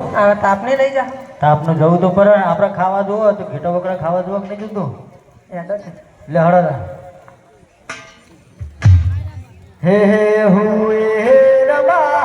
હવે તાપને લઈ જા. તો જવું તો પર આપણે ખાવા જોવો તો ઘેટો બકરા ખાવા જોવો કે નહીં જોતું એટલે હળો હે હે હું એ રબારી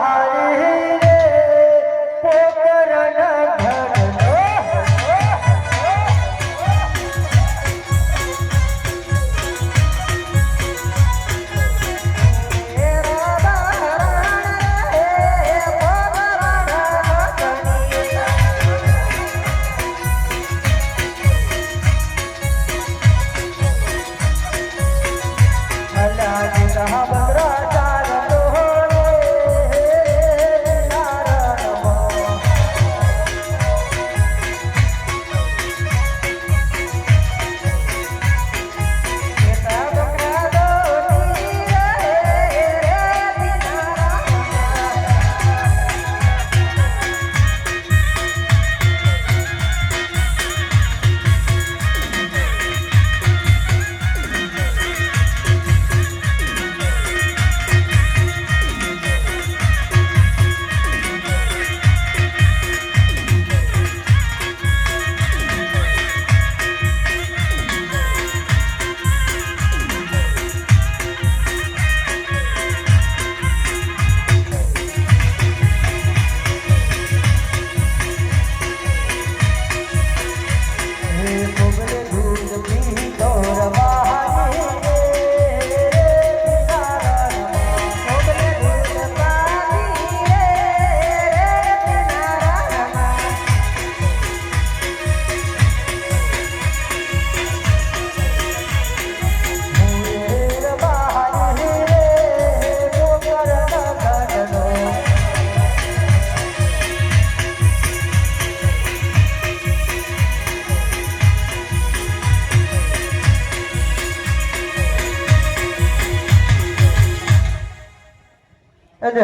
અરે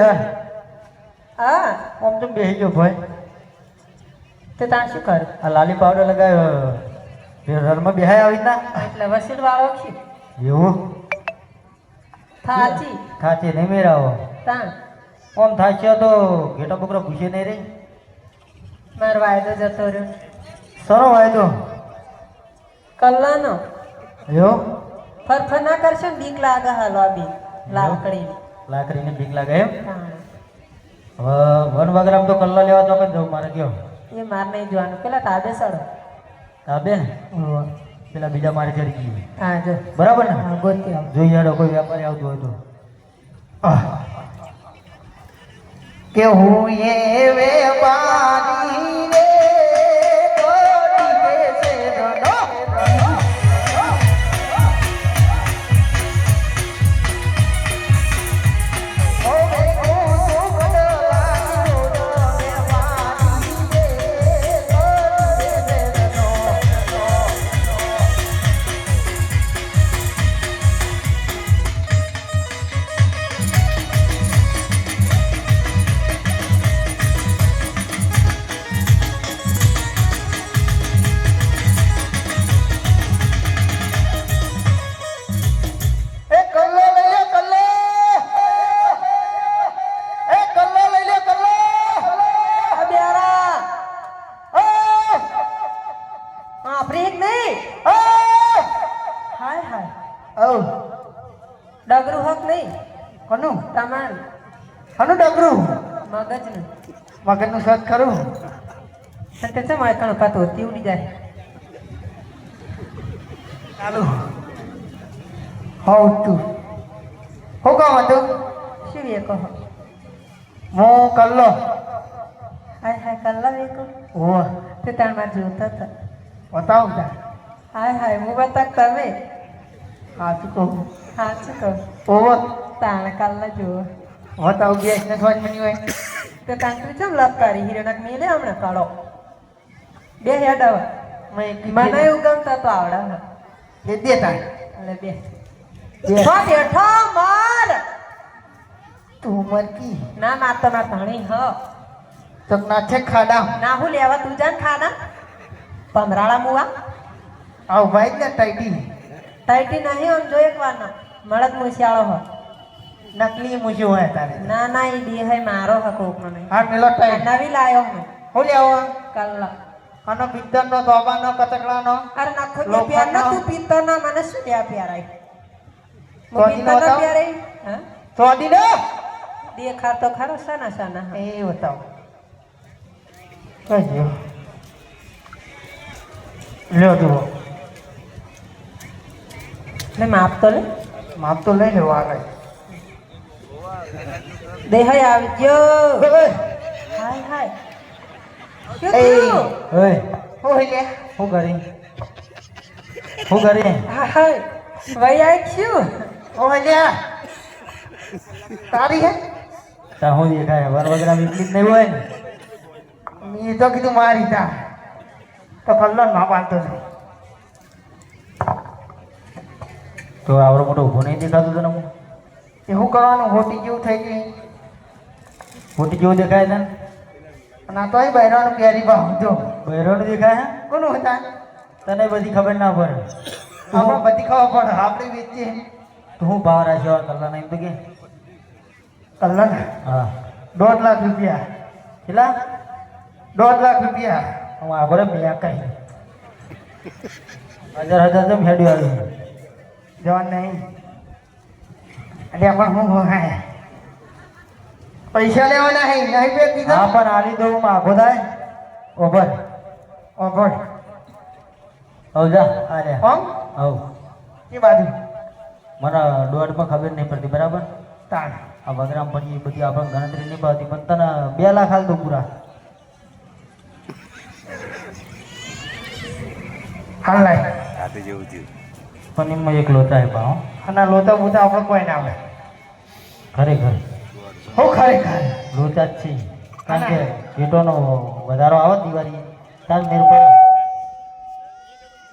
હા. આમ તો બેસી ગયો ભાઈ. તે ત્યાં શું કર? આ લાલી પાવડર લગાવ્યો. ઘરમાં બેહાય આવી ના એટલે વસીલ વાળો છે એવું? થાચી? થાચી નહીં મેરાવો. તાણ? ઓમ છે તો ઘેટા બકરા ભૂસે નહીં રે. મારો વાયદો જતો રહ્યો. સરો વાયદો? તો કલ્લાનો. એવું? ફરફર ના કરશો બીક લાગે હાલો આ બી લાકડી લાકડીને બીક લાગે એમ? હવે વન વગરામ તો કલ્લા લેવા તો કઈ જવું મારે કયો? એ માર નહીં જોવાનું. પેલા તાબે સડો તાબે? પેલા બીજા મારે ચડી ગયું હા જો. બરાબર ને? ગોતી આવ. જોઈ યાડો કોઈ વેપારી આવતો હોય તો. કે હું એ વેપારી કોનું ડબરું મગજનું. મગજનું સત કરું? તે ચમ કણ પાતો હતી ઉડી જાય. ચાલુ. હોવ તું. હું કહો હતું? શું એ કહો? હું કલ્લો. હાય હાય કલ્લા એ કહો. ઓ તે તારમાં જોતા હતા. બતાવ તા હાય હાય હું બતાક તમે હા તું કહું? હા શું કહો? ઓવો તાણ કલ્લા જુઓ. બતાવું ગેસ ને સ્વાદ મની હોય. તો તાંત્રી ચમ લાભકારી હિરણક મેલે હમણાં કાઢો બે હેડ આવે મેં મને એવું ગમતા તો આવડે એ દે દે તા એટલે બે. બેઠો માર. તું મરકી ના મારતો ના ધણી હ. તો નાચે ખાડા. ના હું લેવા તું જાન ખાના પમરાળા મુવા. આવ ભાઈ ને ટાઈટી. ટાઈટી નહીં આમ જો એક વાર ના. મળદ મુશિયાળો હ. નકલી મુજી હોય તારે ના ના એ બે હે મારો હકો ઉપનો નો નહીં હા પેલો આ ટાઈટ નવી લાયો હું. હું લેવા? નો આનો નો કતકડા નો અરે નાખો કે પ્યાર ના તું પીતો ના મને શું લ્યા પ્યારાય? તો હું હજી પીતો ના તો? દી હા? ચોડીનો દેખાર તો ખરો સાના સાના. હા એ બતાવો. કઈ લ્યો જુઓ. લે માપ તો લે. માપ તો લઈ લેવા આગળ. દેહાય આવી ગયો. હાય હાય. શું એ. થયું? ઓય હું લે? શું કરી? શું કરી? હાય. ભાઈ આય છું ઓય તારી હે? તા હું દેખાય વન વગેરે જ નહીં હોય ને? મેં તો કીધું મારી તા. તો કલ્લો ના બાંધતો નહીં તો આવડો મોટો ઊભો નહીં દેખાતો તને હું? એ શું કરવાનું? હોટી જેવું થઈ ગયું ખોટી જેવું દેખાય છે અને આ અહીં બહેરાનું પ્યારી ભાવ જો બહેરોનું દેખાય? કોનું હતા? તને બધી ખબર ના પડે. આપણે બધી ખબર પડે. આપણે વેચીએ તો હું ભાવ રાખ્યો આ કલ્લા એમ તો કે. કલ્લન? હા. દોઢ લાખ રૂપિયા. કેટલા? દોઢ લાખ રૂપિયા. હું આગળ બે કહી હજાર હજાર તો આવ્યું. જવાન નહીં. એટલે પણ હું હું હા પૈસા લેવાના હે નહીં બે હા પણ આલી દઉં હું આખો થાય. ઓબર ઓબર હવ જા. આ રે કોમ હવ. એ બાજુ. મને દોઢમાં ખબર નહીં પડતી બરાબર? તાણ. આ વગરામ પછી એ બધી આપણને ગણતરી નહીં પડતી પણ તને બે લાખ હાલ દઉં પૂરા. હાલ લાય. પણ એમાં એક લોચા હે ભાવ અને લોતા બોતા આપણે કોઈ ના આવે. ખરેખર હો ખરેખર. લોચા જ છે. કારણ કે પેટોનો વધારો આવે દિવાળી તાર મેર પર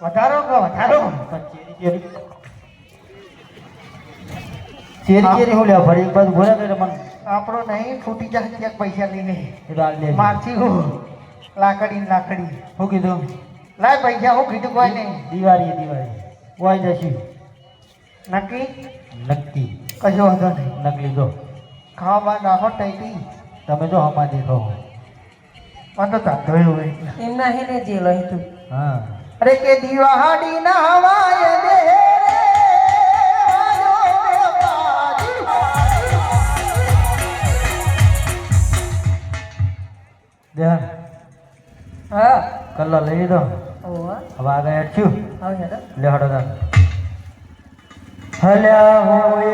વધારો કે વધારો? Cherry cherry. ચેરી ફરી ભરે મને. આપણો નહીં ફૂટી જાય પૈસા લઈને. મારથી હું લાકડી લાકડી. હું કીધું? લાય પૈસા હું કીધું કોઈ નહીં. દિવાળી દિવાળી કોઈ જશું નક્કી? નક્કી. કશો વાંધો નહીં. નકલી જો. ખાવા બાદ રાખો ટાઈટી તમે જો હમા દેખો મને તો એવો હોય. એમના હે ને જે લઈ તું. હા. અરે કે દિવાળી ના હવાય દે. દેહ હા. કલ્લો લઈ લીધો. હવે આગળ હેડ. લેહડો હલ્યા હોય